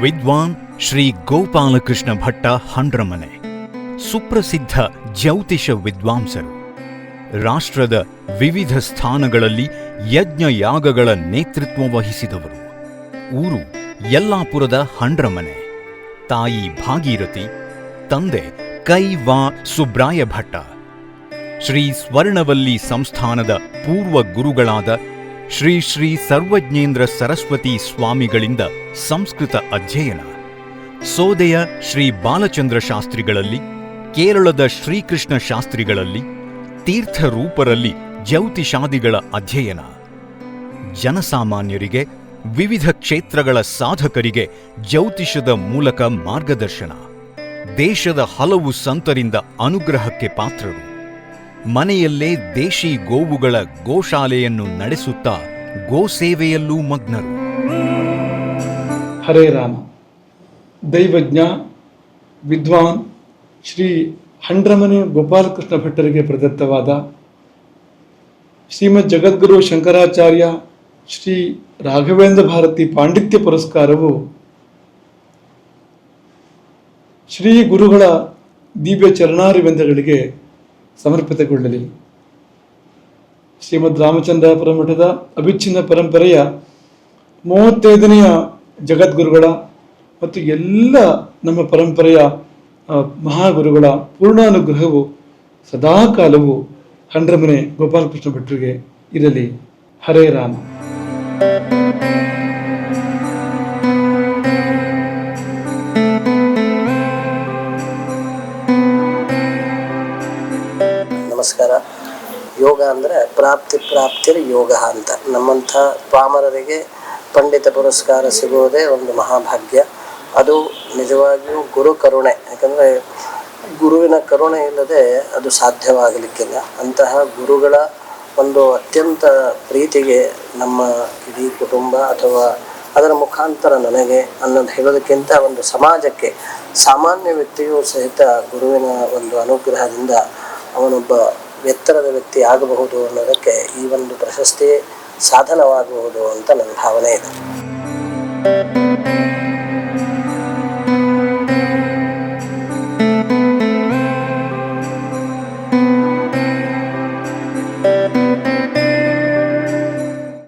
ವಿದ್ವಾನ್ ಶ್ರೀ ಗೋಪಾಲಕೃಷ್ಣ ಭಟ್ಟ ಹಂಡ್ರಮನೆ ಸುಪ್ರಸಿದ್ಧ ಜ್ಯೌತಿಷ ವಿದ್ವಾಂಸರು. ರಾಷ್ಟ್ರದ ವಿವಿಧ ಸ್ಥಾನಗಳಲ್ಲಿ ಯಜ್ಞ ಯಾಗಗಳ ನೇತೃತ್ವ ವಹಿಸಿದವರು. ಊರು ಯಲ್ಲಾಪುರದ ಹಂಡ್ರಮನೆ ತಾಯಿ ಭಾಗೀರಥಿ, ತಂದೆ ಕೈ ವಾ ಸುಬ್ರಾಯ ಭಟ್ಟ ಶ್ರೀ ಸ್ವರ್ಣವಲ್ಲಿ ಸಂಸ್ಥಾನದ ಪೂರ್ವ ಗುರುಗಳಾದ ಶ್ರೀ ಶ್ರೀ ಸರ್ವಜ್ಞೇಂದ್ರ ಸರಸ್ವತಿ ಸ್ವಾಮಿಗಳಿಂದ ಸಂಸ್ಕೃತ ಅಧ್ಯಯನ. ಸೋದೆಯ ಶ್ರೀ ಬಾಲಚಂದ್ರ ಶಾಸ್ತ್ರಿಗಳಲ್ಲಿ, ಕೇರಳದ ಶ್ರೀಕೃಷ್ಣ ಶಾಸ್ತ್ರಿಗಳಲ್ಲಿ, ತೀರ್ಥರೂಪರಲ್ಲಿ ಜ್ಯೌತಿಷಾದಿಗಳ ಅಧ್ಯಯನ. ಜನಸಾಮಾನ್ಯರಿಗೆ ವಿವಿಧ ಕ್ಷೇತ್ರಗಳ ಸಾಧಕರಿಗೆ ಜ್ಯೌತಿಷದ ಮೂಲಕ ಮಾರ್ಗದರ್ಶನ. ದೇಶದ ಹಲವು ಸಂತರಿಂದ ಅನುಗ್ರಹಕ್ಕೆ ಪಾತ್ರರು. ಮನೆಯಲ್ಲೇ ದೇಶಿ ಗೋವುಗಳ ಗೋಶಾಲೆಯನ್ನು ನಡೆಸುತ್ತಾ ಗೋ ಸೇವೆಯಲ್ಲೂ ಮಗ್ನರು. ಹರೇ ರಾಮ. ದೈವಜ್ಞ, ವಿದ್ವಾನ್ ಶ್ರೀ ಹಂಡ್ರಮನೆ ಗೋಪಾಲಕೃಷ್ಣ ಭಟ್ಟರಿಗೆ ಪ್ರದತ್ತವಾದ ಶ್ರೀಮದ್ ಜಗದ್ಗುರು ಶಂಕರಾಚಾರ್ಯ ಶ್ರೀ ರಾಘವೇಂದ್ರ ಭಾರತಿ ಪಾಂಡಿತ್ಯ ಪುರಸ್ಕಾರವು ಶ್ರೀ ಗುರುಗಳ ದಿವ್ಯ ಚರಣಾರಿವೆಂದಗಳಿಗೆ ಸಮರ್ಪಿತಗೊಳ್ಳಲಿ. ಶ್ರೀಮದ್ ರಾಮಚಂದ್ರ ಮಠದ ಅವಿಚ್ಛಿನ್ನ ಪರಂಪರೆಯ ಮೂವತ್ತೈದನೆಯ ಜಗದ್ಗುರುಗಳ ಮತ್ತು ಎಲ್ಲ ನಮ್ಮ ಪರಂಪರೆಯ ಮಹಾಗುರುಗಳ ಪೂರ್ಣಾನುಗ್ರಹವು ಸದಾಕಾಲವು ಹಂಡ್ರಮನೆ ಗೋಪಾಲಕೃಷ್ಣ ಭಟ್ರಿಗೆ ಇರಲಿ. ಹರೇ ರಾಮ. ನಮಸ್ಕಾರ. ಯೋಗ ಅಂದರೆ ಪ್ರಾಪ್ತಿ ಪ್ರಾಪ್ತಿರ್ ಯೋಗ ಅಂತ. ನಮ್ಮಂಥ ಪಾಮರರಿಗೆ ಪಂಡಿತ ಪುರಸ್ಕಾರ ಸಿಗುವುದೇ ಒಂದು ಮಹಾಭಾಗ್ಯ. ಅದು ನಿಜವಾಗಿಯೂ ಗುರು ಕರುಣೆ. ಯಾಕಂದರೆ ಗುರುವಿನ ಕರುಣೆ ಇಲ್ಲದೆ ಅದು ಸಾಧ್ಯವಾಗಲಿಕ್ಕಿಲ್ಲ. ಅಂತಹ ಗುರುಗಳ ಒಂದು ಅತ್ಯಂತ ಪ್ರೀತಿಗೆ ನಮ್ಮ ಇಡೀ ಕುಟುಂಬ ಅಥವಾ ಅದರ ಮುಖಾಂತರ ನನಗೆ ಅನ್ನೋದು ಹೇಳೋದಕ್ಕಿಂತ ಒಂದು ಸಮಾಜಕ್ಕೆ ಸಾಮಾನ್ಯ ವ್ಯಕ್ತಿಯೂ ಸಹಿತ ಗುರುವಿನ ಒಂದು ಅನುಗ್ರಹದಿಂದ ಅವನೊಬ್ಬ ಎತ್ತರದ ವ್ಯಕ್ತಿ ಆಗಬಹುದು ಅನ್ನೋದಕ್ಕೆ ಈ ಒಂದು ಪ್ರಶಸ್ತಿ ಸಾಧನವಾಗಬಹುದು ಅಂತ ನನ್ನ ಭಾವನೆ ಇದೆ.